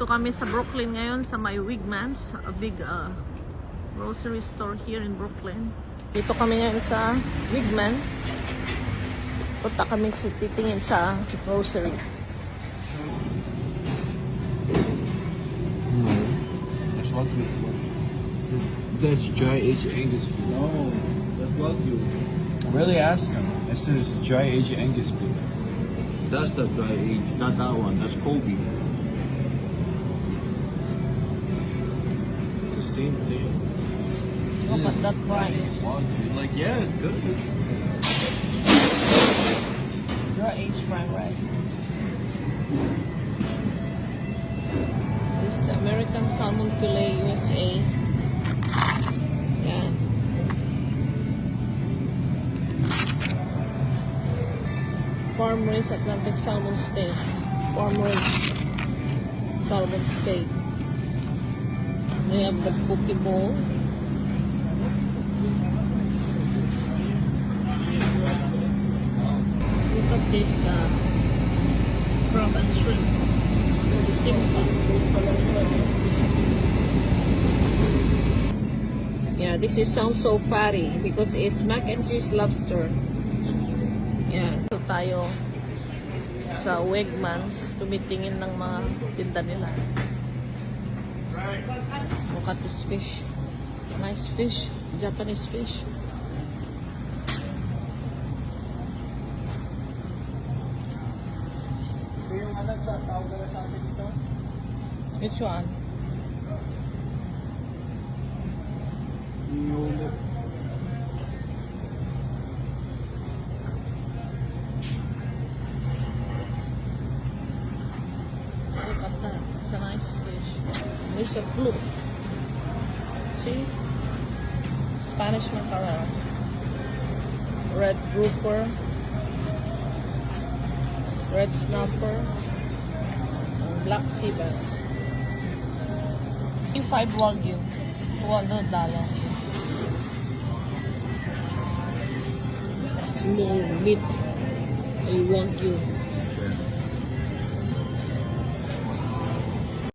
Ito kami sa Brooklyn ngayon sa may Wigmans, a big uh, grocery store here in Brooklyn. Dito kami ngayon sa Wigman. Punta kami sa titingin sa grocery. No. That's Wagyu. That's, that's dry aged Angus beef. No, that's Wagyu. Really ask him. I said it's dry aged Angus beef. That's the dry age, not that one. That's Kobe. It's the same thing. Look at that price. Like, yeah, it's good. Your age prime, right? This American Salmon Filet USA. Yan. Farm raised Atlantic salmon steak. Farm raised salmon steak. They have the poke bowl. Look at this uh, crab and shrimp. Steam Yeah, this is sounds so fatty because it's mac and cheese lobster. Yeah. So tayo sa Wegmans tumitingin ng mga tinda nila. Look at this fish. Nice fish. Japanese fish. Which one? Yung At that. It's a nice fish. It's a fluke. See? Spanish mackerel. Red grouper. Red snapper. And black sea bass. If I Five wagyu. $200. Small meat. A wagyu.